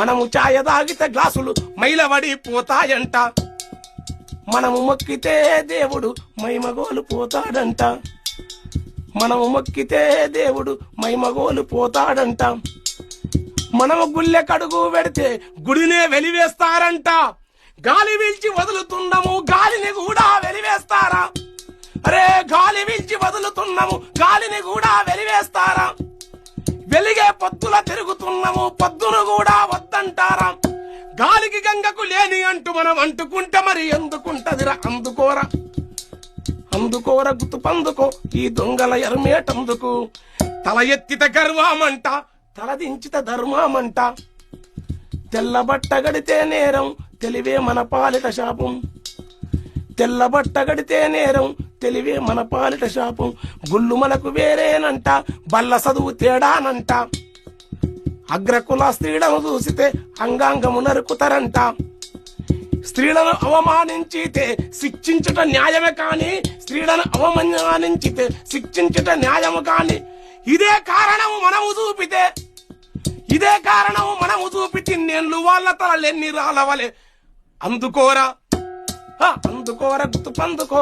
మనము ఛాయ తాగితే గ్లాసులు మైలబడి పోతాయంట. మనము మొక్కితే దేవుడు మైమగోలు పోతాడంట. మనము మొక్కితే దేవుడు మైమగోలు పోతాడంట. మనము గుళ్ళె కడుగు పెడితే గుడినే వెలివేస్తారంట. గాలి వీల్చి వదులుతున్నాము గాలిని కూడా వెలివేస్తారా? అరే గాలి వీల్చి వదులుతున్నాము గాలిని కూడా వెలివేస్తారా? వెలిగే పత్తుల తిరుగుతున్నాము గాలికి గంగకు లేని అంటూ మనం అంటుకుంటా మరి ఎందుకుంటదిరా? అందుకోరా. అందుకోర గుతు పందుకో. ఈ దొంగల ఎరమేటందుకు తల ఎత్తిత గర్వామంట తల దించిత ధర్మమంట. తెల్లబట్ట గడితే నేరం తెలివే మన పాలిట శాపం. తెల్లబట్ట గడితే నేరం తెలివే మన పాలిట శాపం. గుళ్ళు మనకు వేరేనంట బల్ల చదువు తేడానంట. అగ్రకుల స్త్రీలను చూసితే అంగాంగము నరుకుతారంట. స్త్రీలను అవమానించితే శిక్షించుట న్యాయమే కాని స్త్రీలను అవమానించితే శిక్షించుట న్యాయము కాని ఇదే కారణము మనము చూపితే ఇదే కారణము మనము చూపి నేను వాళ్ళ తలలెన్ని రాలవలే అందుకోరా. అందుకోరా గుర్తు పందుకో